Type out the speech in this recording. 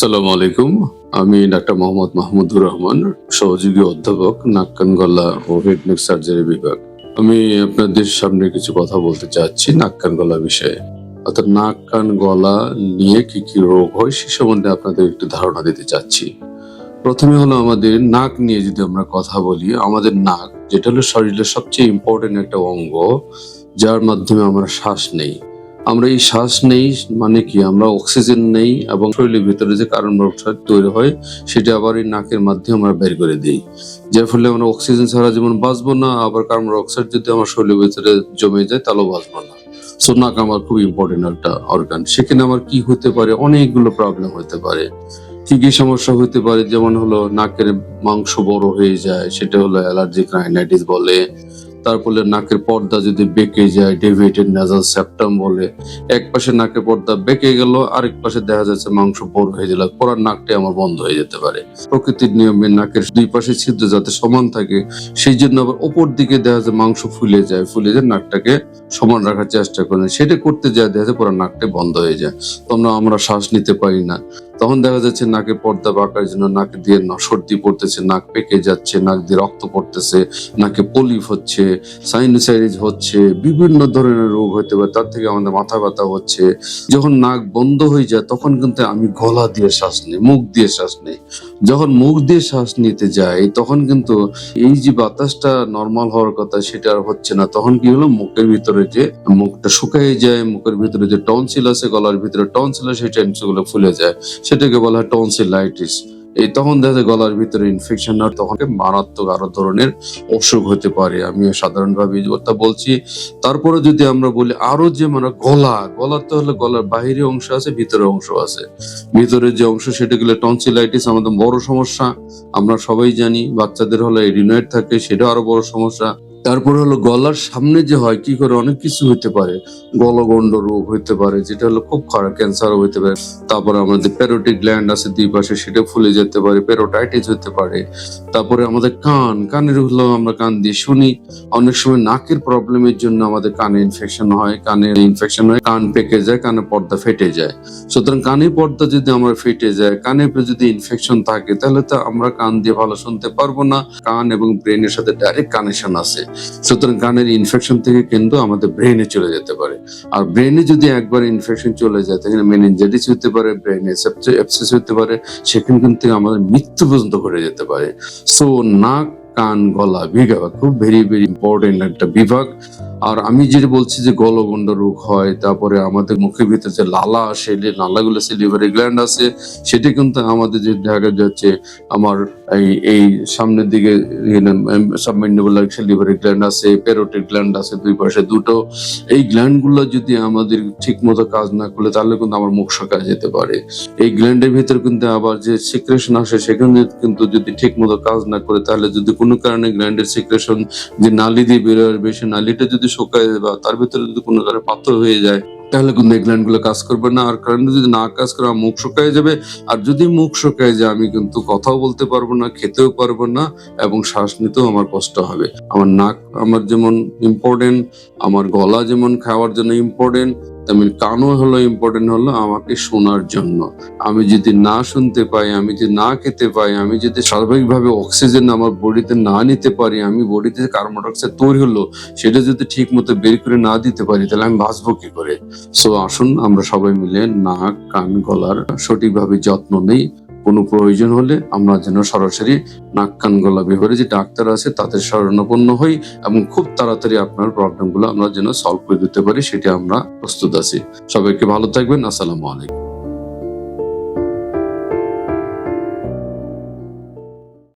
আসসালামু আলাইকুম। আমি ডাক্তার মোহাম্মদ মাহমুদুর রহমান, সহযোগী অধ্যাপক নাক কান গলা ও হেড নেক সার্জারি বিভাগ। আমি আপনাদের সামনে কিছু কথা বলতে চাচ্ছি নাক কান গলা বিষয়ে। অর্থাৎ নাক কান গলা নিয়ে কি কি রোগ হয় সে সম্বন্ধে আপনাদের একটু ধারণা দিতে চাচ্ছি। প্রথমে হলো আমাদের নাক নিয়ে যদি আমরা কথা বলি, আমাদের নাক, যেটা হলো শরীরের সবচেয়ে ইম্পর্টেন্ট একটা অঙ্গ, যার মাধ্যমে আমরা শ্বাস নেই। আমরা এই শ্বাস নেই মানে কি, আমরা অক্সিজেন নেই এবং শরীরের ভিতরে যে কার্বন ডাইঅক্সাইড তৈরি হয়, সেটা আবার এই নাকের মাধ্যমে আমরা বের করে দিই। যার ফলে আমরা অক্সিজেন ছাড়া যেমন বাঁচবো না, আবার কার্বন ডাইঅক্সাইড যদি আমার শরীরের ভিতরে জমে যায়, তাহলেও বাঁচবো না। সো নাক আমার খুব ইম্পর্টেন্ট একটা অর্গান সেখানে আমার কি হতে পারে? অনেকগুলো প্রবলেম হতে পারে। কি কি সমস্যা হতে পারে? যেমন হলো, নাকের মাংস বড় হয়ে যায়, সেটা হলো অ্যালার্জিক রাইনাইটিস বলে। তারপরে নাকের পর্দা যদি বেঁকে যায় ডেভিয়েটেড নাজাল সেপ্টাম বলে। এক পাশে নাকের পর্দা বেঁকে গেল, আরেক পাশে দেখা যাচ্ছে মাংস বড় হয়ে গেল। পরার নাকটা আমার বন্ধ হয়ে যেতে পারে। প্রকৃতির নিয়মে নাকের দুই পাশে ছিদ্র যাতে সমান থাকে, সেই জন্য আবার ওপর দিকে দেখা যায় মাংস ফুলে যায় ফুলে যায় নাকটাকে সমান রাখার চেষ্টা করে সেটা করতে যায়, দেখা যায় পুরো নাকটা বন্ধ হয়ে যায়। তখন আমরা শ্বাস নিতে পারি না। তখন দেখা যাচ্ছে নাকে পর্দা বাঁকার জন্য নাক দিয়ে সর্দি পড়তেছে, নাক পেকে যাচ্ছে, নাক দিয়ে রক্ত পড়তেছে, নাকে পলিফ হচ্ছে সাইনোসাইটিস হচ্ছে, বিভিন্ন ধরনের রোগ হতে পারে, তার থেকে আমাদের মাথা ব্যথা হচ্ছে। যখন নাক বন্ধ হয়ে যায়, তখন কিন্তু আমি গলা দিয়ে শ্বাস নিই, মুখ দিয়ে শ্বাস নিই। যখন মুখ দিয়ে শ্বাস নিতে যাই, তখন কিন্তু এই যে বাতাসটা নর্মাল হওয়ার কথা, সেটা আর হচ্ছে না। তখন কি হলো? মুখের ভিতরে যে মুখটা শুকিয়ে যায়, মুখের ভিতরে যে টনসিল আছে, গলার ভিতরে টনসিল আছে, সেই টনসিলগুলো ফুলে যায়। সেটাকে বলা হয় টনসিলাইটিস এই তখন দেখা গলার ভিতরে ইনফেকশন হয় তখন মারাত্মক আরও ধরনের অসুখ হতে পারে। আমি সাধারণভাবে কথা বলছি। তারপরে যদি আমরা বলি আরও যে মানে গলা গলা তো হলে গলার বাহিরে অংশ আছে, ভিতরে অংশ আছে। ভিতরে যে অংশ সেটা গেলে টনসিলাইটিস আমাদের বড় সমস্যা। আমরা সবাই জানি, বাচ্চাদের হলে এডিনয়েড থাকে সেটা আরও বড় সমস্যা। তারপরে হলো গলার সামনে যে হয়, কি করে? অনেক কিছু হতে পারে। গলগণ্ড রোগ হইতে পারে, যেটা হলো খুব খারাপ ক্যান্সার হইতে পারে। তারপরে আমাদের প্যারোটিক গ্ল্যান্ড আছে দুই পাশে, সেটা ফুলে যেতে পারে প্যারোটাইটিস হতে পারে। তারপরে আমাদের কান, কানের হলো আমরা কান দিয়ে শুনি। অনেক সময় নাকের প্রবলেমের জন্য আমাদের কানে ইনফেকশন হয়, কানে ইনফেকশন হয়, কান পেকে যায়, কানে পর্দা ফেটে যায়। সুতরাং কানে পর্দা যদি আমার ফেটে যায়, কানে যদি ইনফেকশন থাকে, তাহলে তো আমরা কান দিয়ে ভালো শুনতে পারব না। কান এবং ব্রেনের সাথে ডাইরেক্ট কানেকশন আছে। সুতরাং কানের ইনফেকশন থেকে কিন্তু আমাদের ব্রেনে চলে যেতে পারে। আর ব্রেনে যদি একবার ইনফেকশন চলে যায়, তাহলে মেনিনজাইটিস হতে পারে ব্রেনে অ্যাপসেস হতে পারে, সেখানে কিন্তু আমাদের মৃত্যু পর্যন্ত ঘটে যেতে পারে। সো নাক, কান, গলা বিভাগ খুব ভেরি ভেরি ইম্পর্টেন্ট একটা বিভাগ। আর আমি যেটা বলছি যে গলগণ্ড রোগ হয়, তারপরে আমাদের মুখের ভিতরে যে লালা আসে, লালাগুলো সিলিভারি গ্ল্যান্ড আছে সেটা কিন্তু আমাদের যে দেখা যাচ্ছে, আমার এই এই সামনের দিকে সাবমেন্ডিবুলার সিলিভারি গ্ল্যান্ড আছে প্যারোটিক গ্ল্যান্ড আছে দুই পাশে দুটো। এই গ্ল্যান্ডগুলো যদি আমাদের ঠিক মতো কাজ না করলে, তাহলে কিন্তু আমার মুখ শুকায় যেতে পারে। এই গ্ল্যান্ডের ভিতর কিন্তু আবার যে সিক্রেশন আসে, সেখানে কিন্তু যদি ঠিক মতো কাজ না করে, তাহলে যদি কোনো কারণে গ্ল্যান্ডের সিক্রেশন যে নালি দিয়ে বেরোয় বেশি, নালিটা যদি শুকায় বা তার ভিতরে যদি কোনো কারণে পাথর হয়ে যায় তাহলে কিন্তু এই গ্ল্যান্ডগুলো কাজ করবে না। আর কারণ যদি না কাজ করে, আমার মুখ শুকায় যাবে। আর যদি মুখ শুকায় যায়, আমি কিন্তু কথাও বলতে পারব না, খেতেও পারব না, এবং শ্বাস নিতেও আমার কষ্ট হবে। আমার নাক আমার যেমন ইম্পর্টেন্ট আমার গলা যেমন খাওয়ার জন্য ইম্পর্টেন্ট তেমন কানও হলো ইম্পর্টেন্ট হলো আমাকে শোনার জন্য। আমি যদি না শুনতে পাই, আমি যদি না খেতে পাই, আমি যদি স্বাভাবিকভাবে অক্সিজেন আমার বডিতে না নিতে পারি, আমি বডিতে কার্বন ডাইঅক্সাইড তৈরি হলো, সেটা যদি ঠিক মতো বের করে না দিতে পারি, তাহলে আমি বাঁচবো কি করে? সো আসুন আমরা সবাই মিলে নাক, কান, গলার সঠিকভাবে যত্ন নেই। কোনো প্রয়োজন হলে আমরা যেন সরাসরি নাক কান গলা বিভাগে যে ডাক্তার আছে তাদের শরণাপন্ন হই এবং খুব তাড়াতাড়ি আপনার প্রবলেমগুলো আমরা যেন সলভ করে দিতে পারি, সেটা আমরা প্রস্তুত আছি। সবাইকে ভালো থাকবেন, আসসালামু আলাইকুম।